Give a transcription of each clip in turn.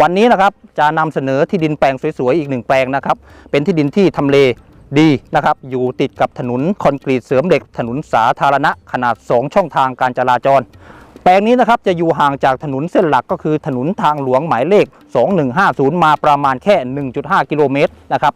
วันนี้นะครับจะนำเสนอที่ดินแปลงสวยๆอีกหนึ่งแปลงนะครับ เป็นที่ดินที่ทำเลดีนะครับ อยู่ติดกับถนนคอนกรีตเสริมเหล็ก ถนนสาธารณะขนาด 2 ช่องทางการจราจร แปลงนี้นะครับจะอยู่ห่างจากถนนเส้นหลักก็คือถนนทางหลวงหมายเลข 2150 มาประมาณแค่ 1.5 กิโลเมตรนะครับ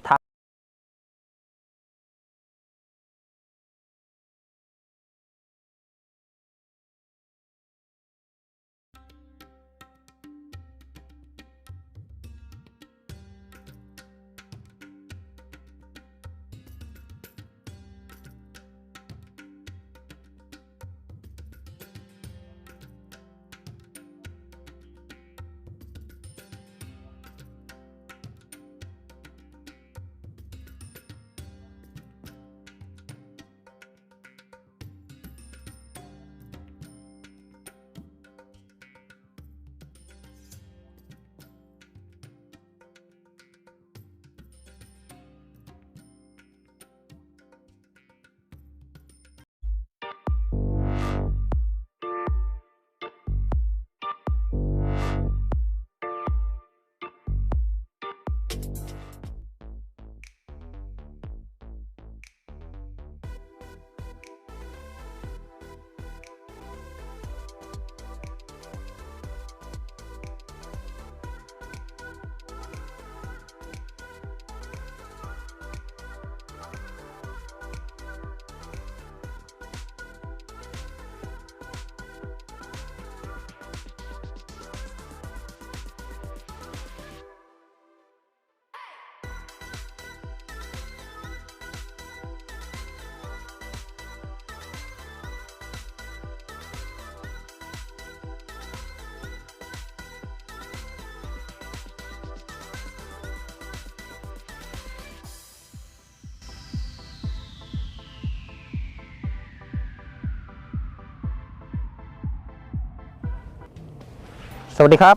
สวัสดีครับ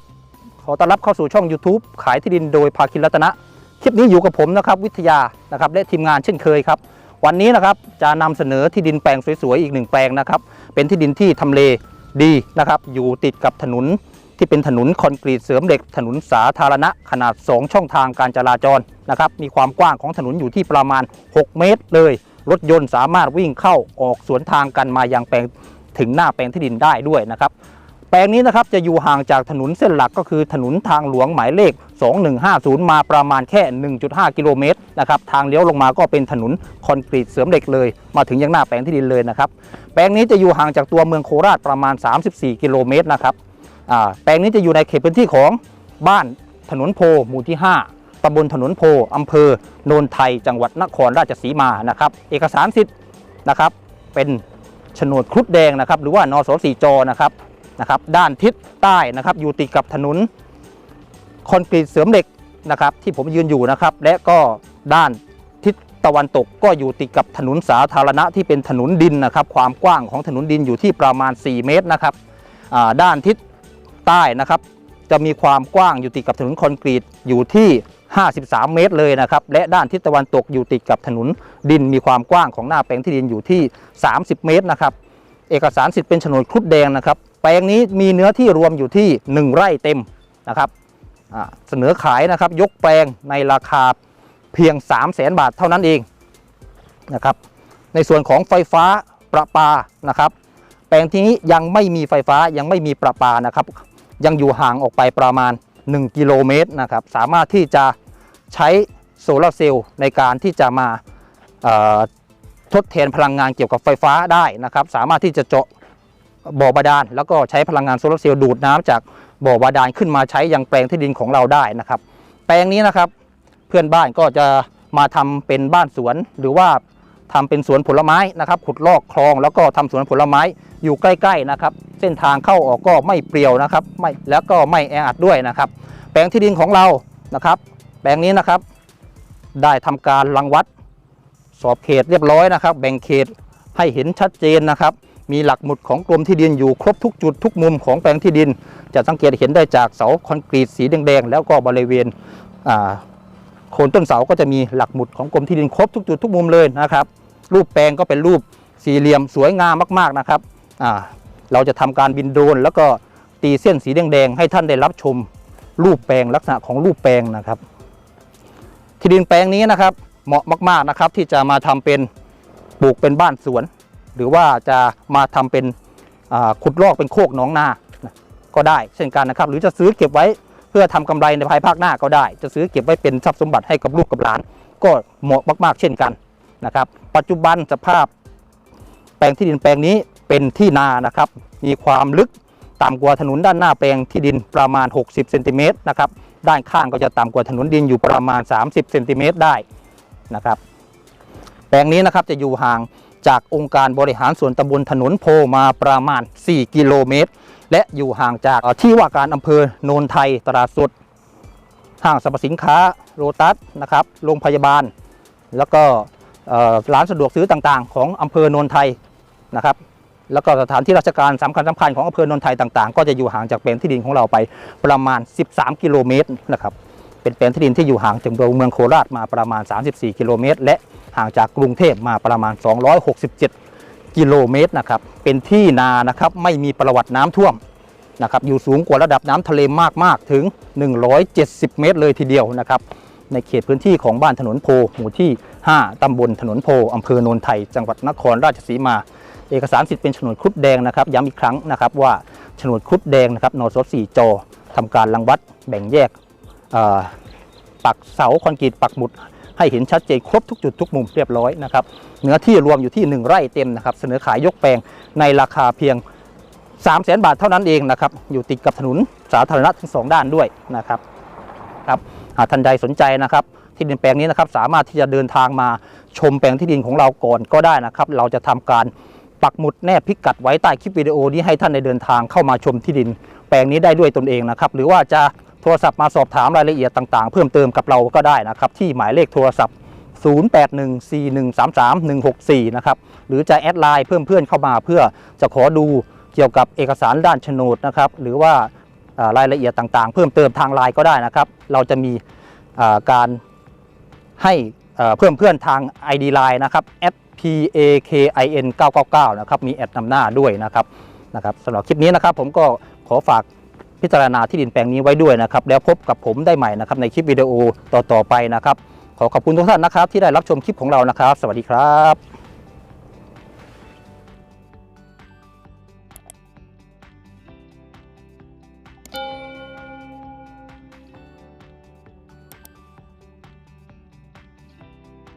ขอต้อนรับเข้าสู่ช่อง YouTube ขายที่ดินโดยภาคินรัตนะ คลิปนี้อยู่กับผมนะครับวิทยานะครับและทีมงานเช่นเคยครับ วันนี้นะครับจะนำเสนอที่ดินแปลงสวยๆอีกหนึ่งแปลงนะครับ เป็นที่ดินที่ทำเลดีนะครับ อยู่ติดกับถนนที่เป็นถนนคอนกรีตเสริมเหล็ก ถนนสาธารณะขนาด 2 ช่องทางการจราจรนะครับ มีความกว้างของถนนอยู่ที่ประมาณ 6 เมตรเลย รถยนต์สามารถวิ่งเข้าออกสวนทางกันมายังแปลงถึงหน้าแปลงที่ดินได้ด้วยนะครับ แปลงนี้นะครับจะอยู่ห่างจากถนนเส้นหลักก็คือถนนทางหลวงหมายเลข 2150 มาประมาณแค่ 1.5 กิโลเมตรนะครับทางเลี้ยวลงมาก็เป็นถนนคอนกรีตเสริมเหล็กเลย มาถึงยังหน้าแปลงที่ดินเลยนะครับแปลงนี้จะอยู่ห่างจากตัวเมืองโคราชประมาณ 34 กิโลเมตรนะครับแปลงนี้จะอยู่ในเขตพื้นที่ของบ้านถนนโพหมู่ที่ 5ตำบลถนนโพอำเภอโนนไทย จังหวัดนครราชสีมานะครับเอกสารสิทธิ์นะครับเป็นโฉนดครุฑแดงนะครับหรือว่านสสีจนะครับ นะครับด้านทิศใต้นะครับอยู่ติดกับถนนคอนกรีตเสริมเหล็กนะครับที่ผมยืนอยู่นะครับ และก็ด้านทิศตะวันตกก็อยู่ติดกับถนนสาธารณะที่เป็นถนนดินนะครับ ความกว้างของถนนดินอยู่ที่ประมาณ 4 เมตรนะครับด้านทิศใต้นะครับ จะมีความกว้างอยู่ติดกับถนนคอนกรีตอยู่ที่ 53 เมตรเลยนะครับ และด้านทิศตะวันตกอยู่ติดกับถนนดิน มีความกว้างของหน้าแปลงที่ดินอยู่ที่ 30 เมตรนะครับ เอกสารสิทธิ์เป็นโฉนดครุฑแดงนะครับ แปลงนี้มีเนื้อที่รวมอยู่ที่ 1 ไร่เต็มนะครับเสนอขายนะครับยกแปลงในราคาเพียง 3 0 0แสนบาทเท่านั้นเองนะครับในส่วนของไฟฟ้าประปานะครับ แปลงที่นี้ยังไม่มีไฟฟ้ายังไม่มีประปานะครับ ยังอยู่ห่างออกไปประมาณ 1 กิโลเมตรนะครับสามารถที่จะใช้โซลาร์เซลล์ในการที่จะมาทดแทนพลังงานเกี่ยวกับไฟฟ้าได้นะครับ สามารถที่จะเจาะ บ่อบาดาลแล้วก็ใช้พลังงานโซลาร์เซลล์ดูดน้ำจากบ่อบาดาลขึ้นมาใช้ยังแปลงที่ดินของเราได้นะครับ แปลงนี้นะครับเพื่อนบ้านก็จะมาทำเป็นบ้านสวนหรือว่าทำเป็นสวนผลไม้นะครับขุดลอกคลองแล้วก็ทำสวนผลไม้อยู่ใกล้ๆนะครับ เส้นทางเข้าออกก็ไม่เปรี่ยวนะครับไม่แล้วก็ไม่แออัดด้วยนะครับ แปลงที่ดินของเรานะครับ แปลงนี้นะครับ ได้ทำการรังวัด สอบเขตเรียบร้อยนะครับ แบ่งเขตให้เห็นชัดเจนนะครับ มีหลักหมุดของกรมที่ดินอยู่ครบทุกจุดทุกมุมของแปลงที่ดิน จะสังเกตเห็นได้จากเสาคอนกรีตสีแดงๆแล้วก็บริเวณโคนต้นเสาก็จะมีหลักหมุดของกรมที่ดินครบทุกจุดทุกมุมเลยนะครับ รูปแปลงก็เป็นรูปสี่เหลี่ยมสวยงามมากๆนะครับเราจะทำการบินโดรนแล้วก็ตีเส้นสีแดงๆให้ท่านได้รับชมรูปแปลงลักษณะของรูปแปลงนะครับ ที่ดินแปลงนี้นะครับเหมาะมากๆนะครับที่จะมาทำเป็นปลูกเป็นบ้านสวน หรือว่าจะมาทำเป็นขุดลอกเป็นโคกหนองนานะก็ได้เช่นกันนะครับ หรือจะซื้อเก็บไว้เพื่อทำกำไรในภายภาคหน้าก็ได้ จะซื้อเก็บไว้เป็นทรัพย์สมบัติให้กับลูกกับหลาน ก็เหมาะมาก ๆ เช่นกันนะครับ ปัจจุบันสภาพแปลงที่ดินแปลงนี้เป็นที่นานะครับ มีความลึกต่ำกว่าถนนด้านหน้าแปลงที่ดินประมาณ 60เซนติเมตรนะครับด้านข้างก็จะต่ำกว่าถนนดินอยู่ประมาณ 30เซนติเมตรได้นะครับ แปลงนี้นะครับจะอยู่ห่าง จากองค์การบริหารส่วนตำบลถนนโพมาประมาณ 4 กิโลเมตร และอยู่ห่างจากที่ว่าการอำเภอโนนไทยตลาดสดห้างสรรพสินค้าโรตัสนะครับโรงพยาบาล แล้วก็ร้านสะดวกซื้อต่างๆ ของอำเภอโนนไทยนะครับแล้วก็สถานที่ราชการสำคัญสำคัญของอำเภอโนนไทยต่างๆ ก็จะอยู่ห่างจากแปลงที่ดินของเราไปประมาณ 13 กิโลเมตรนะครับ เป็นแปลงที่ดินที่อยู่ห่างจากตัวเมืองโคราชมาประมาณ 34 กิโลเมตร และห่างจากกรุงเทพมาประมาณ 267 กิโลเมตรนะครับ เป็นที่นานะครับไม่มีประวัติน้ำท่วมนะครับ อยู่สูงกว่าระดับน้ำทะเลมากๆถึง 170 เมตรเลยทีเดียวนะครับ ในเขตพื้นที่ของบ้านถนนโพหมู่ที่ 5ตำบลถนนโพอำเภอโนนไทย จังหวัดนครราชสีมา เอกสารสิทธิ์เป็นโฉนดครุฑแดงนะครับ ย้ำอีกครั้งนะครับว่าโฉนดครุฑแดงนะครับนสสี่จอทำการรังวัดแบ่งแยก ปักเสาคอนกรีตปักหมุด ให้เห็นชัดเจนครบทุกจุดทุกมุมเรียบร้อยนะครับเนื้อที่รวมอยู่ที่ 1 ไร่เต็มนะครับเสนอขายยกแปลงในราคาเพียง 3 0 0 0 0 0บาทเท่านั้นเองนะครับอยู่ติดกับถนนสาธารณะทั้งสองด้านด้วยนะครับครับหากท่านใดสนใจนะครับที่ดินแปลงนี้นะครับสามารถที่จะเดินทางมาชมแปลงที่ดินของเราก่อนก็ได้นะครับเราจะทำการปักหมุดแนบพิกัดไว้ใต้คลิปวิดีโอนี้ให้ท่านได้เดินทางเข้ามาชมที่ดิน แปลงนี้ได้ด้วยตนเองนะครับหรือว่าจะ โทรศัพท์มาสอบถามรายละเอียดต่างๆ เพิ่มเติมกับเราก็ได้นะครับ ที่หมายเลขโทรศัพท์ 0814133164 นะครับ หรือจะแอดไลน์เพิ่มเพื่อนเข้ามาเพื่อจะขอดูเกี่ยวกับเอกสารด้านโฉนดนะครับ หรือว่ารายละเอียดต่างๆ เพิ่มเติมทางไลน์ก็ได้นะครับ เราจะมีาการให้เอ่อเพิ่มเพื่อนทาง ID Line นะครับ @pakin 999 นะครับ มีแอดนำหน้าด้วยนะครับนะครับสำหรับคลิปนี้นะครับผมก็ขอฝาก พิจารณาที่ดินแปลงนี้ไว้ด้วยนะครับ แล้วพบกับผมได้ใหม่นะครับในคลิปวิดีโอต่อๆไปนะครับ ขอขอบคุณทุกท่านนะครับ ที่ได้รับชมคลิปของเรานะครับ สวัสดีครับ